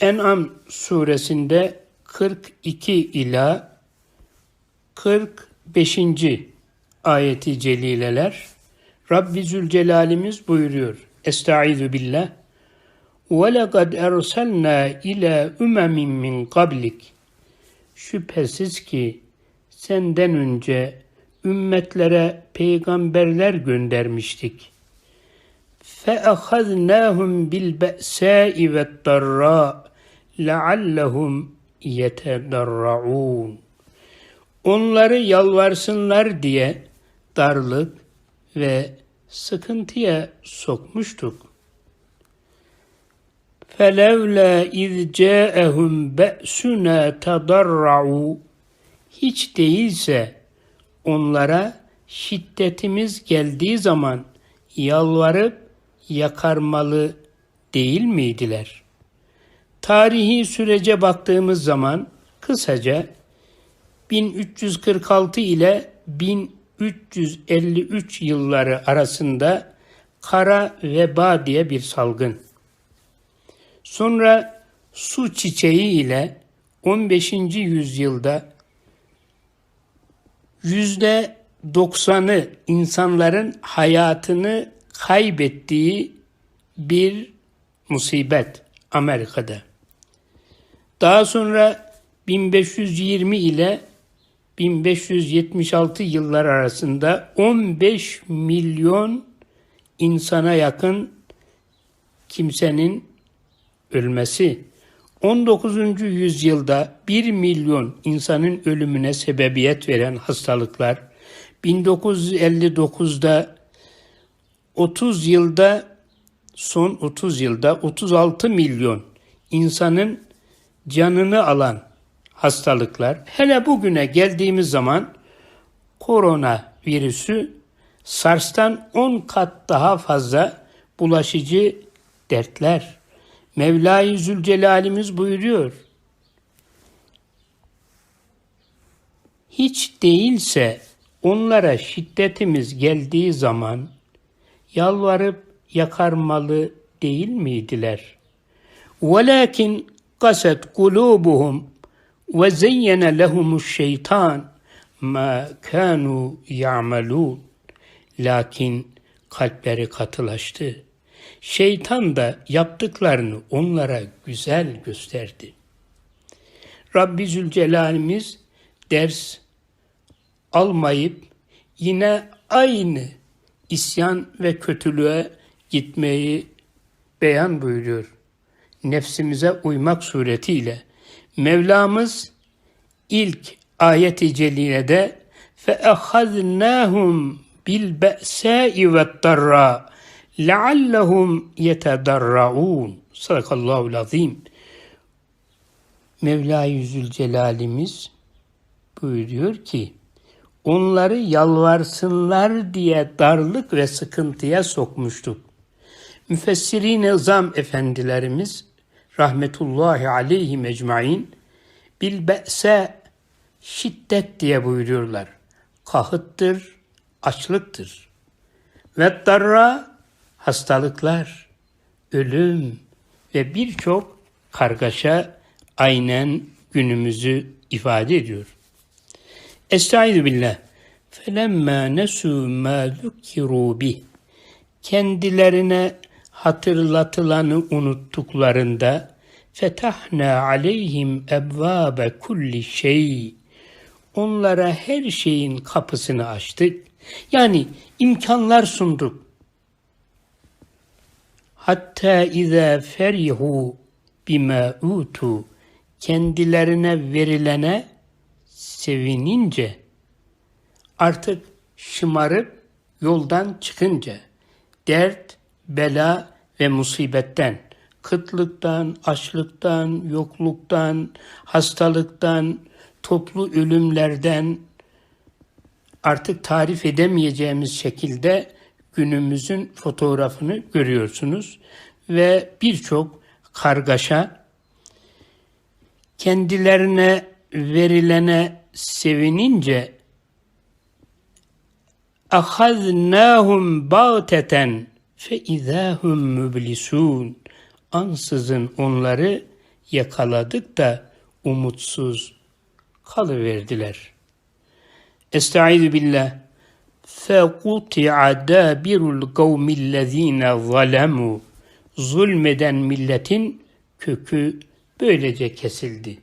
En'am suresinde 42 ila 45. ayeti celileler Rabbi Zülcelalimiz buyuruyor. Estaizu billah. وَلَقَدْ اَرْسَلْنَا اِلَى اُمَمٍ مِّنْ قَبْلِكَ Şüphesiz ki senden önce ümmetlere peygamberler göndermiştik. فَأَخَذْنَاهُمْ بِالْبَأْسَاءِ وَالضَّرَّاءِ لَعَلَّهُمْ يَتَضَرَّعُونَ Onları yalvarsınlar diye darlık ve sıkıntıya sokmuştuk. فَلَوْلَا اِذْ جَاءَهُمْ بَأْسُنَا تَضَرَّعُوا Hiç değilse onlara şiddetimiz geldiği zaman yalvarıp yakarmalı değil miydiler? Tarihi sürece baktığımız zaman kısaca 1346 ile 1353 yılları arasında kara veba diye bir salgın. Sonra su çiçeği ile 15. yüzyılda yüzde 90'ı insanların hayatını kaybettiği bir musibet Amerika'da. Daha sonra 1520 ile 1576 yıllar arasında 15 milyon insana yakın kimsenin ölmesi, 19. yüzyılda 1 milyon insanın ölümüne sebebiyet veren hastalıklar, 1959'da 30 yılda son 30 yılda 36 milyon insanın canını alan hastalıklar. Hele bugüne geldiğimiz zaman korona virüsü SARS'tan 10 kat daha fazla bulaşıcı dertler. Mevla-i Zülcelal'imiz buyuruyor. Hiç değilse onlara şiddetimiz geldiği zaman yalvarıp yakarmalı değil miydiler? Velakin kaset kulubuhum ve zeyyene lehumuş şeytan ma kanu ya'malun. Lakin kalpleri katılaştı. Şeytan da yaptıklarını onlara güzel gösterdi. Rabbi Zülcelal'imiz ders almayıp yine aynı isyan ve kötülüğe gitmeyi beyan buyuruyor. Nefsimize uymak suretiyle Mevlamız ilk ayet-i celilede فَأَخَذْنَاهُمْ بِالْبَأْسَاءِ وَالضَّرَّاءِ لَعَلَّهُمْ يَتَضَرَّعُونَ Sadakallahu azim. Mevla-i Zülcelal'imiz buyuruyor ki onları yalvarsınlar diye darlık ve sıkıntıya sokmuştuk. Müfessiri nizam efendilerimiz rahmetullahi aleyhi mecmain bil be'se şiddet diye buyuruyorlar. Kahıttır, açlıktır. Ve darra hastalıklar, ölüm ve birçok kargaşa aynen günümüzü ifade ediyor. Estaizu billah. Felemme nesu ma zukkiru bih. Kendilerine hatırlatılanı unuttuklarında fetahna aleyhim ebvabe kulli şey. Onlara her şeyin kapısını açtık. Yani imkanlar sunduk. Hatta izâ ferihu bime utu kendilerine verilene sevinince artık şımarıp yoldan çıkınca dert, bela ve musibetten, kıtlıktan, açlıktan, yokluktan, hastalıktan, toplu ölümlerden artık tarif edemeyeceğimiz şekilde günümüzün fotoğrafını görüyorsunuz ve birçok kargaşa kendilerine verilene sevinince ahaznahum bağteten fe izahum müblisun ansızın onları yakaladık da umutsuz kalıverdiler. Estaizu billah. فَقُطِعَ دَابِرُ الْقَوْمِ الَّذ۪ينَ ظَلَمُوا Zulmeden milletin kökü böylece kesildi.